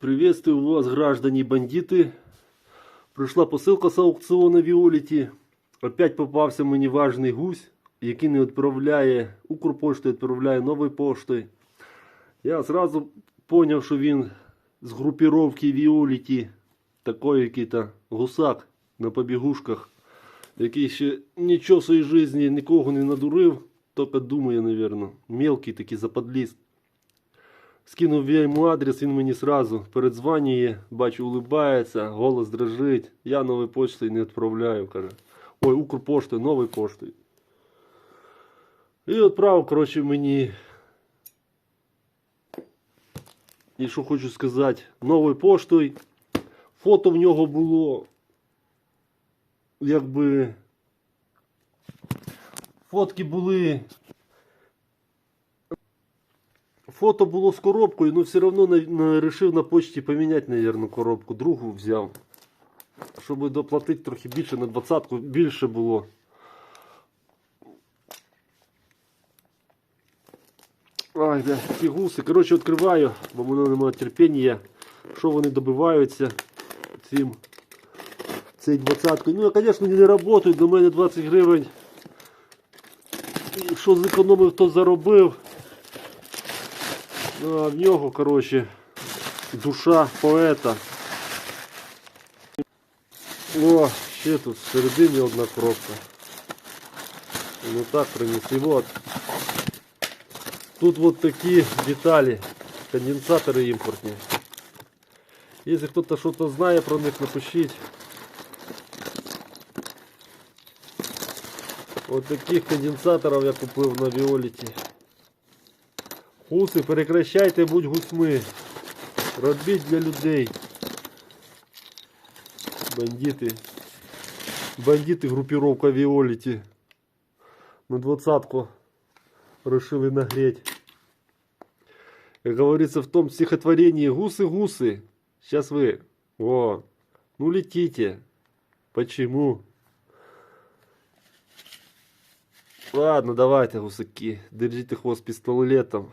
Приветствую вас, граждане бандиты. Прийшла посилка з аукціону Віоліті. Опять попався мені важний гусь, який не відправляє Укрпоштою, відправляє новою поштою. Я зразу поняв, що він з групіровки Віоліті, такий який-то гусак на побігушках, який ще нічого в своїй житті нікого не надурив, тільки думає, напевно. Мелкий такий западліст. Скинув я йому адрес, він мені сразу передзванює, бачу, улибається, голос дрожить. Я новою почтою не відправляю, каже. Ой, Укрпоштою, новою поштою. І відправив, коротше, мені. І що хочу сказати, новою поштою. Фото в нього було. Якби. Фотки були Фото було з коробкою, але все одно на, на, почті поміняти, наверное, коробку. Другу взяв. Щоб доплатити трохи більше на двадцятку, більше було. Ай, да, ті гуси. Коротше, відкриваю, бо в мене немає терпіння. Що вони добиваються цим цей двадцяткою. Ну, я, звісно, не працюю, до мене 20 гривень. Що зекономив, то заробив. Ну, а в нього, коротше, душа поета. О, ще тут всередині одна коробка. Ну так приніс. І вот. Тут вот такі деталі, конденсатори імпортні. Якщо хтось щось знає про них, напишіть. От таких конденсаторів я купив на Віоліті. Гуси, перекращайте, будь гусьми. Робіть для людей. Бандити. Бандити группировка Виолити. На двадцатку решили нагреть. Как говорится в том стихотворении Гусы-гусы. Сейчас вы. О, ну летите. Почему? Ладно, давайте, гусаки. Держите хвост пистолетом.